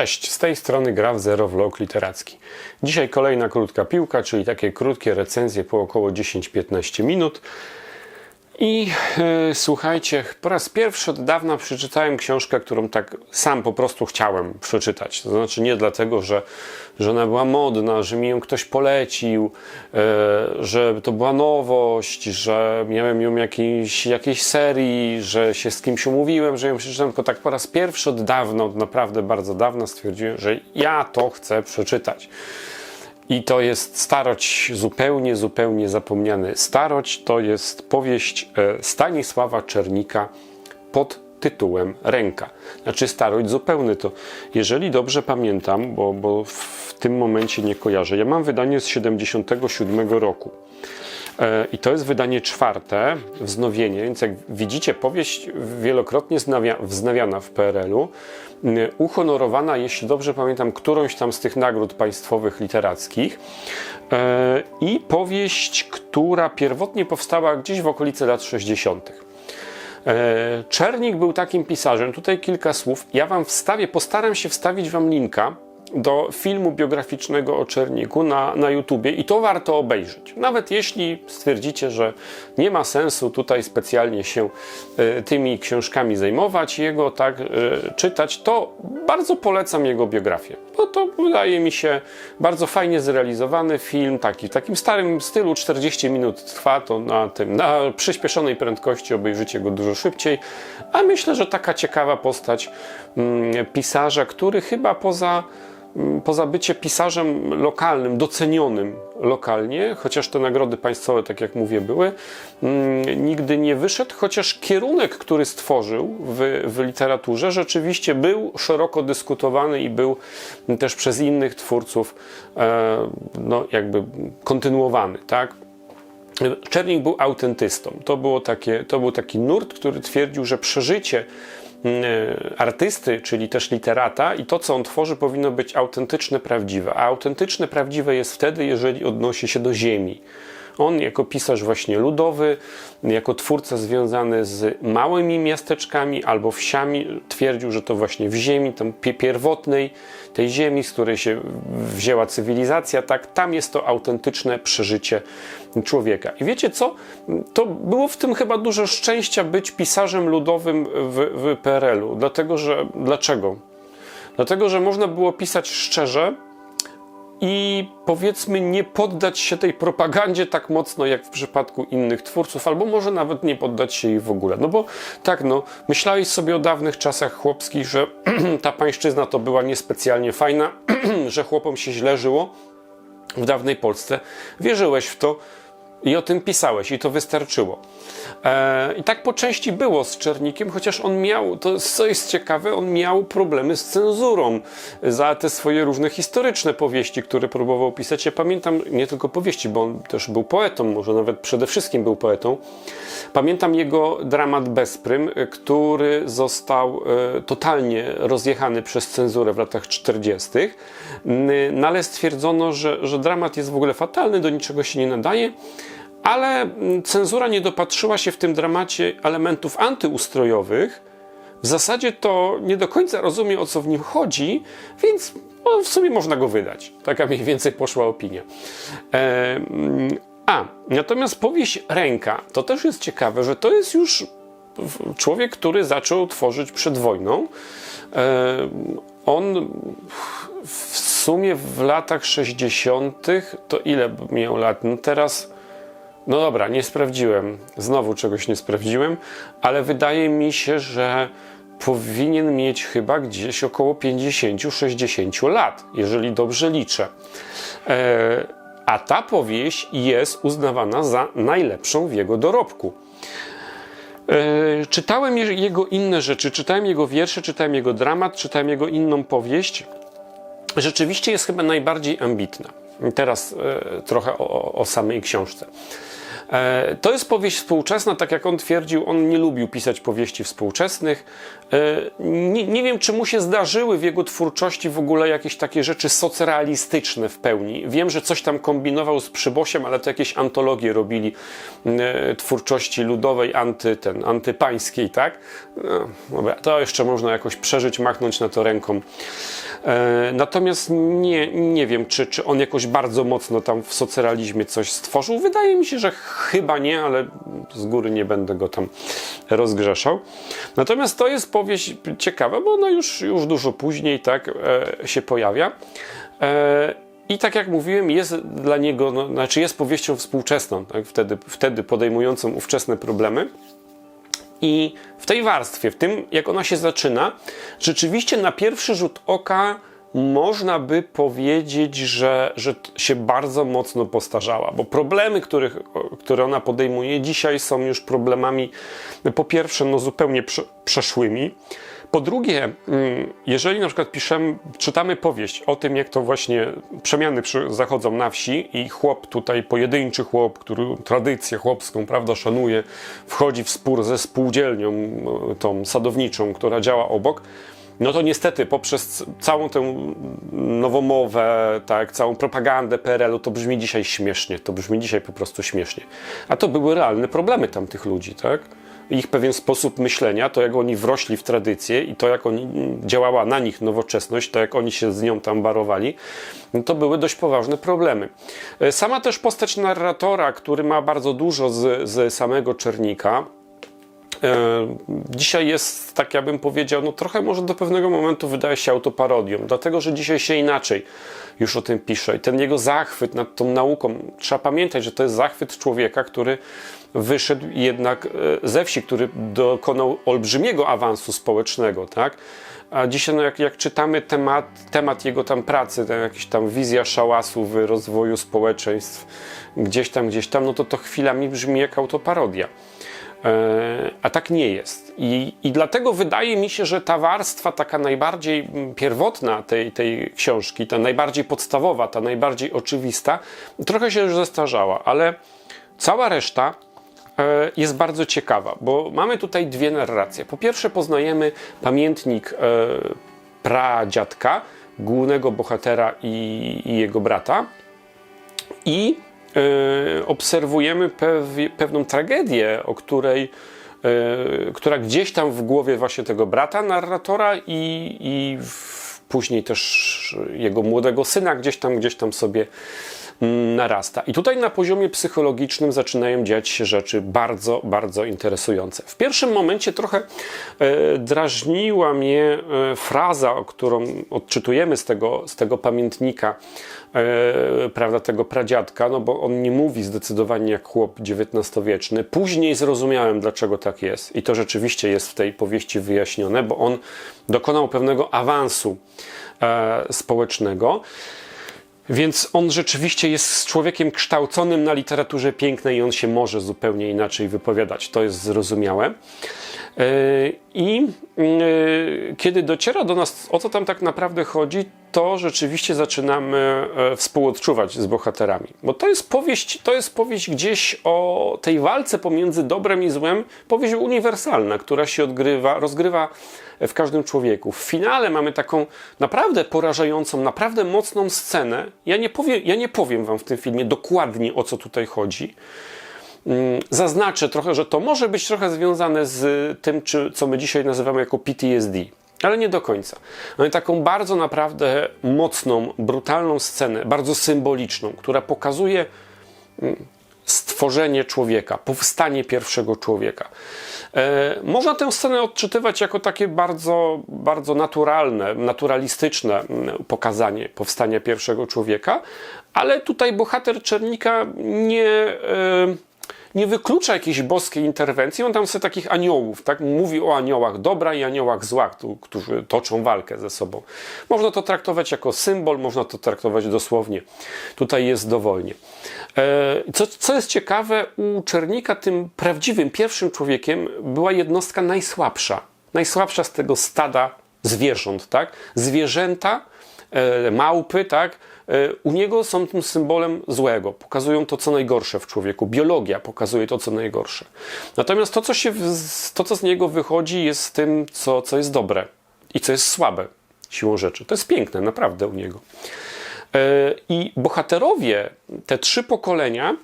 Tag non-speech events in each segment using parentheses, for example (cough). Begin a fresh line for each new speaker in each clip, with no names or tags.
Cześć, z tej strony gra w Zero Vlog Literacki. Dzisiaj kolejna krótka piłka, czyli takie krótkie recenzje po około 10-15 minut. I e, słuchajcie, po raz pierwszy od dawna przeczytałem książkę, którą tak sam po prostu chciałem przeczytać. To znaczy nie dlatego, że, że ona była modna, że mi ją ktoś polecił, e, że to była nowość, że miałem ją jakiejś, jakiejś serii, że się z kimś umówiłem, że ją przeczytam, tylko tak po raz pierwszy od dawna, od naprawdę bardzo dawna stwierdziłem, że ja to chcę przeczytać. I to jest starość zupełnie, zupełnie zapomniany. Starość to jest powieść e, Stanisława Czernika pod tytułem Ręka. Znaczy starość zupełny to, jeżeli dobrze pamiętam, bo, bo w tym momencie nie kojarzę, ja mam wydanie z 77 roku. E, I to jest wydanie czwarte, wznowienie, więc jak widzicie, powieść wielokrotnie znawia- wznawiana w PRL-u, uhonorowana, jeśli dobrze pamiętam, którąś tam z tych nagród państwowych literackich. E, I powieść, która pierwotnie powstała gdzieś w okolicy lat 60. E, Czernik był takim pisarzem. Tutaj kilka słów. Ja wam wstawię, postaram się wstawić wam linka do filmu biograficznego o Czerniku na, na YouTubie i to warto obejrzeć. Nawet jeśli stwierdzicie, że nie ma sensu tutaj specjalnie się e, tymi książkami zajmować, jego tak e, czytać, to bardzo polecam jego biografię. Bo to wydaje mi się bardzo fajnie zrealizowany film, taki w takim starym stylu, 40 minut trwa to na tym, na przyspieszonej prędkości obejrzycie go dużo szybciej, a myślę, że taka ciekawa postać mm, pisarza, który chyba poza poza bycie pisarzem lokalnym, docenionym lokalnie, chociaż te nagrody państwowe, tak jak mówię, były, nigdy nie wyszedł, chociaż kierunek, który stworzył w, w literaturze, rzeczywiście był szeroko dyskutowany i był też przez innych twórców e, no, jakby kontynuowany, tak? Czernik był autentystą. To, było takie, to był taki nurt, który twierdził, że przeżycie artysty, czyli też literata i to, co on tworzy, powinno być autentyczne, prawdziwe. A autentyczne, prawdziwe jest wtedy, jeżeli odnosi się do ziemi. On jako pisarz właśnie ludowy, jako twórca związany z małymi miasteczkami albo wsiami, twierdził, że to właśnie w ziemi, tam pie- pierwotnej, tej ziemi, z której się wzięła cywilizacja, tak, tam jest to autentyczne przeżycie człowieka. I wiecie co? To było w tym chyba dużo szczęścia być pisarzem ludowym w, w PRL-u. Dlatego, że dlaczego? Dlatego, że można było pisać szczerze, i powiedzmy nie poddać się tej propagandzie tak mocno jak w przypadku innych twórców, albo może nawet nie poddać się jej w ogóle. No bo tak, no, myślałeś sobie o dawnych czasach chłopskich, że (clears throat) ta pańszczyzna to była niespecjalnie fajna, (clears throat) że chłopom się źle żyło w dawnej Polsce. Wierzyłeś w to, i o tym pisałeś, i to wystarczyło. E, I tak po części było z Czernikiem, chociaż on miał, to co jest ciekawe, on miał problemy z cenzurą za te swoje różne historyczne powieści, które próbował pisać. Ja pamiętam nie tylko powieści, bo on też był poetą, może nawet przede wszystkim był poetą. Pamiętam jego dramat Bezprym, który został e, totalnie rozjechany przez cenzurę w latach 40. No ale stwierdzono, że, że dramat jest w ogóle fatalny, do niczego się nie nadaje. Ale mm, cenzura nie dopatrzyła się w tym dramacie elementów antyustrojowych. W zasadzie to nie do końca rozumie o co w nim chodzi, więc no, w sumie można go wydać. Taka mniej więcej poszła opinia. E, mm, a, natomiast powieść Ręka to też jest ciekawe, że to jest już człowiek, który zaczął tworzyć przed wojną. E, on w sumie w latach 60. to ile miał lat? No teraz. No dobra, nie sprawdziłem. Znowu czegoś nie sprawdziłem, ale wydaje mi się, że powinien mieć chyba gdzieś około 50-60 lat, jeżeli dobrze liczę. E, a ta powieść jest uznawana za najlepszą w jego dorobku. E, czytałem je- jego inne rzeczy, czytałem jego wiersze, czytałem jego dramat, czytałem jego inną powieść. Rzeczywiście jest chyba najbardziej ambitna. Teraz e, trochę o, o samej książce. E, To jest powieść współczesna, tak jak on twierdził, on nie lubił pisać powieści współczesnych. E, Nie, nie wiem, czy mu się zdarzyły w jego twórczości w ogóle jakieś takie rzeczy socrealistyczne w pełni. Wiem, że coś tam kombinował z Przybosiem, ale to jakieś antologie robili e, twórczości ludowej, anty, ten, antypańskiej, tak? No, to jeszcze można jakoś przeżyć, machnąć na to ręką. E, natomiast nie, nie wiem, czy, czy on jakoś bardzo mocno tam w socrealizmie coś stworzył. Wydaje mi się, że chyba nie, ale z góry nie będę go tam rozgrzeszał. Natomiast to jest powieść ciekawa, bo ona już, już dużo później tak e, się pojawia. E, i tak jak mówiłem, jest dla niego, no, znaczy jest powieścią współczesną, tak? wtedy, wtedy podejmującą ówczesne problemy. I w tej warstwie, w tym jak ona się zaczyna, rzeczywiście na pierwszy rzut oka można by powiedzieć, że, że się bardzo mocno postarzała, bo problemy, których, które ona podejmuje dzisiaj, są już problemami, po pierwsze, no zupełnie prze, przeszłymi. Po drugie, mm, jeżeli na przykład piszemy, czytamy powieść o tym, jak to właśnie przemiany zachodzą na wsi i chłop tutaj, pojedynczy chłop, który tradycję chłopską, prawda, szanuje, wchodzi w spór ze spółdzielnią tą sadowniczą, która działa obok, no to niestety poprzez całą tę nowomowę, tak, całą propagandę PRL-u to brzmi dzisiaj śmiesznie, to brzmi dzisiaj po prostu śmiesznie. A to były realne problemy tamtych ludzi, tak? ich pewien sposób myślenia, to jak oni wrośli w tradycję i to jak oni, działała na nich nowoczesność, to jak oni się z nią tam barowali, no to były dość poważne problemy. E, sama też postać narratora, który ma bardzo dużo z, z samego Czernika, Dzisiaj jest, tak ja bym powiedział, no trochę może do pewnego momentu wydaje się autoparodią, dlatego że dzisiaj się inaczej już o tym pisze. I ten jego zachwyt nad tą nauką, trzeba pamiętać, że to jest zachwyt człowieka, który wyszedł jednak e, ze wsi, który dokonał olbrzymiego awansu społecznego, tak? A dzisiaj, no jak, jak czytamy temat, temat jego tam pracy, tam jakaś tam wizja szałasu w rozwoju społeczeństw, gdzieś tam, gdzieś tam, no to to chwilami brzmi jak autoparodia. E, a tak nie jest. I, I dlatego wydaje mi się, że ta warstwa taka najbardziej pierwotna tej, tej książki, ta najbardziej podstawowa, ta najbardziej oczywista, trochę się już zestarzała, ale cała reszta E, jest bardzo ciekawa, bo mamy tutaj dwie narracje. Po pierwsze, poznajemy pamiętnik e, pradziadka, głównego bohatera i, i jego brata, i obserwujemy pewną tragedię, o której która gdzieś tam w głowie właśnie tego brata narratora i, i później też jego młodego syna gdzieś tam, gdzieś tam sobie narasta. I tutaj na poziomie psychologicznym zaczynają dziać się rzeczy bardzo, bardzo interesujące. W pierwszym momencie trochę e, drażniła mnie e, fraza, którą odczytujemy z tego, z tego pamiętnika, e, prawda, tego pradziadka, no bo on nie mówi zdecydowanie jak chłop XIX-wieczny. Później zrozumiałem, dlaczego tak jest. I to rzeczywiście jest w tej powieści wyjaśnione, bo on dokonał pewnego awansu społecznego. Więc on rzeczywiście jest człowiekiem kształconym na literaturze pięknej i on się może zupełnie inaczej wypowiadać. To jest zrozumiałe. I e, kiedy dociera do nas, o co tam tak naprawdę chodzi, to rzeczywiście zaczynamy e, współodczuwać z bohaterami. Bo to jest powieść, to jest powieść gdzieś o tej walce pomiędzy dobrem i złem, powieść uniwersalna, która się odgrywa, rozgrywa w każdym człowieku. W finale mamy taką naprawdę porażającą, naprawdę mocną scenę. Ja nie powiem, ja nie powiem wam w tym filmie dokładnie o co tutaj chodzi. Mm, zaznaczę trochę, że to może być trochę związane z tym, czy, co my dzisiaj nazywamy jako PTSD ale nie do końca. Mamy taką bardzo naprawdę mocną, brutalną scenę, bardzo symboliczną, która pokazuje mm, stworzenie człowieka, powstanie pierwszego człowieka. E, można tę scenę odczytywać jako takie bardzo, bardzo naturalne, naturalistyczne mm, pokazanie powstania pierwszego człowieka, ale tutaj bohater Czernika nie. E, nie wyklucza jakiejś boskiej interwencji. On tam sobie takich aniołów, tak? Mówi o aniołach dobra i aniołach zła, którzy toczą walkę ze sobą. Można to traktować jako symbol, można to traktować dosłownie. Tutaj jest dowolnie. E, co, co jest ciekawe, u Czernika tym prawdziwym, pierwszym człowiekiem była jednostka najsłabsza. Najsłabsza z tego stada zwierząt, tak? Zwierzęta, e, małpy, tak? E, u niego są tym symbolem złego, pokazują to, co najgorsze w człowieku. Biologia pokazuje to, co najgorsze. Natomiast to, co, się, to, co z niego wychodzi, jest tym, co, co jest dobre i co jest słabe siłą rzeczy. To jest piękne, naprawdę u niego. E, I bohaterowie, te trzy pokolenia,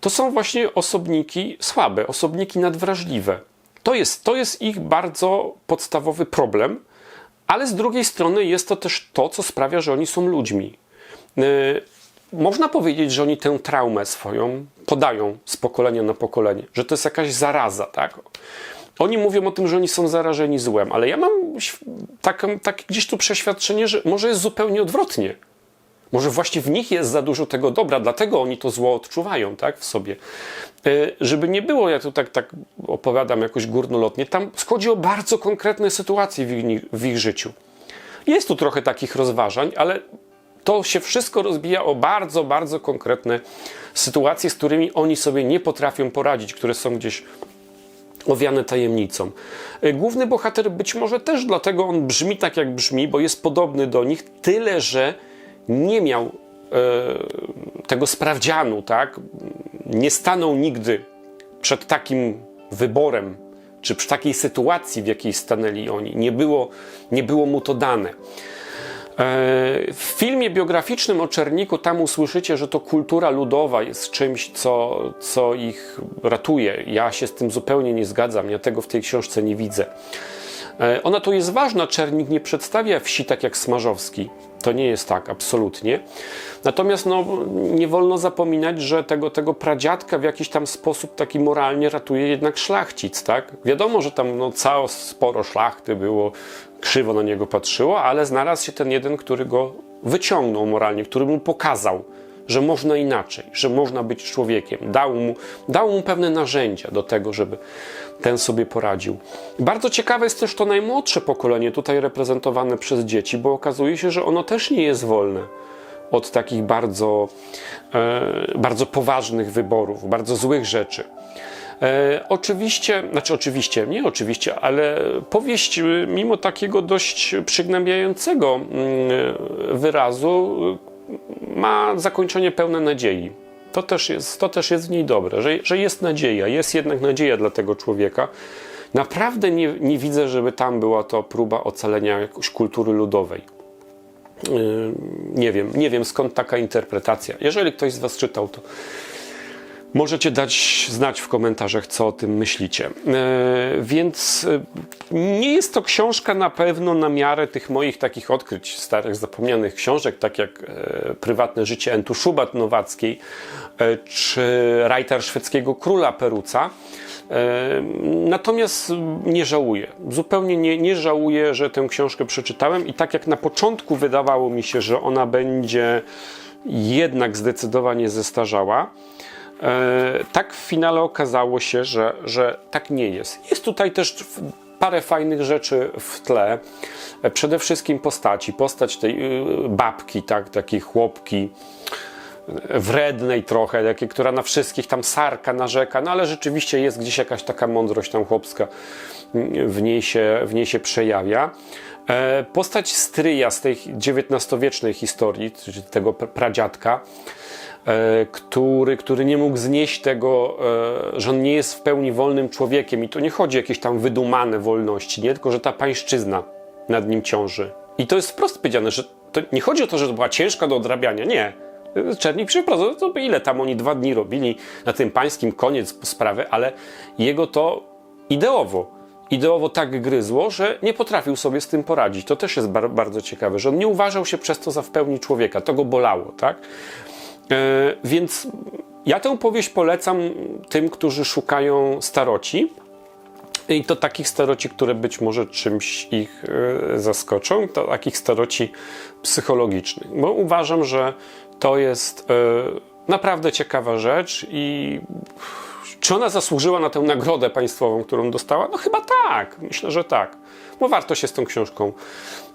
to są właśnie osobniki słabe, osobniki nadwrażliwe. To jest, to jest ich bardzo podstawowy problem, ale z drugiej strony jest to też to, co sprawia, że oni są ludźmi. Yy, można powiedzieć, że oni tę traumę swoją podają z pokolenia na pokolenie, że to jest jakaś zaraza, tak? Oni mówią o tym, że oni są zarażeni złem, ale ja mam tak, tak gdzieś tu przeświadczenie, że może jest zupełnie odwrotnie. Może właśnie w nich jest za dużo tego dobra, dlatego oni to zło odczuwają tak, w sobie. Yy, żeby nie było, ja tu tak, tak opowiadam jakoś górnolotnie, tam chodzi o bardzo konkretne sytuacje w ich, w ich życiu. Jest tu trochę takich rozważań, ale to się wszystko rozbija o bardzo, bardzo konkretne sytuacje, z którymi oni sobie nie potrafią poradzić, które są gdzieś owiane tajemnicą. Y, główny bohater być może też dlatego on brzmi tak, jak brzmi, bo jest podobny do nich, tyle że nie miał e, tego sprawdzianu, tak? Nie stanął nigdy przed takim wyborem, czy przy takiej sytuacji, w jakiej stanęli oni. Nie było, nie było mu to dane. W filmie biograficznym o Czerniku tam usłyszycie, że to kultura ludowa jest czymś, co, co ich ratuje. Ja się z tym zupełnie nie zgadzam, ja tego w tej książce nie widzę. E, ona tu jest ważna, Czernik nie przedstawia wsi tak jak Smarzowski. To nie jest tak, absolutnie. Natomiast no, nie wolno zapominać, że tego, tego pradziadka w jakiś tam sposób taki moralnie ratuje jednak szlachcic, tak? Wiadomo, że tam no, całe sporo szlachty było, krzywo na niego patrzyło, ale znalazł się ten jeden, który go wyciągnął moralnie, który mu pokazał, że można inaczej, że można być człowiekiem. Dał mu, dał mu pewne narzędzia do tego, żeby ten sobie poradził. Bardzo ciekawe jest też to najmłodsze pokolenie, tutaj reprezentowane przez dzieci, bo okazuje się, że ono też nie jest wolne od takich bardzo, e, bardzo poważnych wyborów, bardzo złych rzeczy. E, oczywiście, znaczy oczywiście, nie oczywiście, ale powieść e, mimo takiego dość przygnębiającego mm, wyrazu ma zakończenie pełne nadziei. To też jest, to też jest w niej dobre, że, że jest nadzieja, jest jednak nadzieja dla tego człowieka. Naprawdę nie, nie widzę, żeby tam była to próba ocalenia jakiejś kultury ludowej. Yy, nie wiem, nie wiem skąd taka interpretacja. Jeżeli ktoś z Was czytał, to Możecie dać znać w komentarzach, co o tym myślicie. E, więc e, nie jest to książka na pewno na miarę tych moich takich odkryć, starych, zapomnianych książek, tak jak e, Prywatne życie Entu Schubat Nowackiej, czy Rajtar szwedzkiego króla Peruca. Natomiast nie żałuję. Zupełnie nie, nie żałuję, że tę książkę przeczytałem i tak jak na początku wydawało mi się, że ona będzie jednak zdecydowanie zestarzała, tak w finale okazało się, że, że tak nie jest. Jest tutaj też parę fajnych rzeczy w tle. E, przede wszystkim postaci. Postać tej y, babki, tak, takiej chłopki, e, wrednej trochę, takiej, która na wszystkich tam sarka, narzeka, no ale rzeczywiście jest gdzieś jakaś taka mądrość tam chłopska mm, w niej się, w niej się przejawia. Postać stryja z tej XIX-wiecznej historii, tego pradziadka, E, który, który nie mógł znieść tego, e, że on nie jest w pełni wolnym człowiekiem. I to nie chodzi o jakieś tam wydumane wolności, nie? tylko że ta pańszczyzna nad nim ciąży. I to jest wprost powiedziane, że to nie chodzi o to, że to była ciężka do odrabiania, nie. Czernik przeprowadzał, to ile tam oni dwa dni robili na tym pańskim, koniec sprawy, ale jego to ideowo, ideowo tak gryzło, że nie potrafił sobie z tym poradzić. To też jest bar bardzo ciekawe, że on nie uważał się przez to za w pełni człowieka, to go bolało, tak? E, więc ja tę powieść polecam tym, którzy szukają staroci. I to takich staroci, które być może czymś ich e, zaskoczą, to takich staroci psychologicznych, bo uważam, że to jest e, naprawdę ciekawa rzecz i czy ona zasłużyła na tę nagrodę państwową, którą dostała? No chyba tak, myślę, że tak, bo warto się z tą książką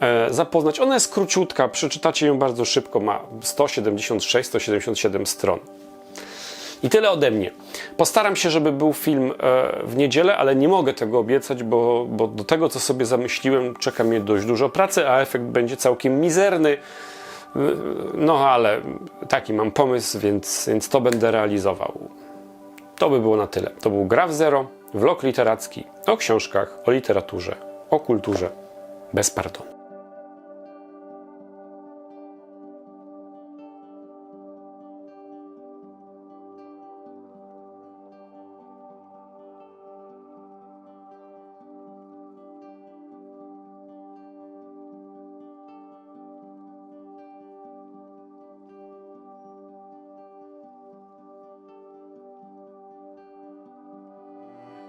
E, zapoznać. Ona jest króciutka, przeczytacie ją bardzo szybko, ma 176-177 stron. I tyle ode mnie. Postaram się, żeby był film e, w niedzielę, ale nie mogę tego obiecać, bo, bo do tego, co sobie zamyśliłem, czeka mnie dość dużo pracy, a efekt będzie całkiem mizerny. E, no ale taki mam pomysł, więc, więc to będę realizował. To by było na tyle. To był Graf Zero, vlog literacki o książkach, o literaturze, o kulturze bez pardonu.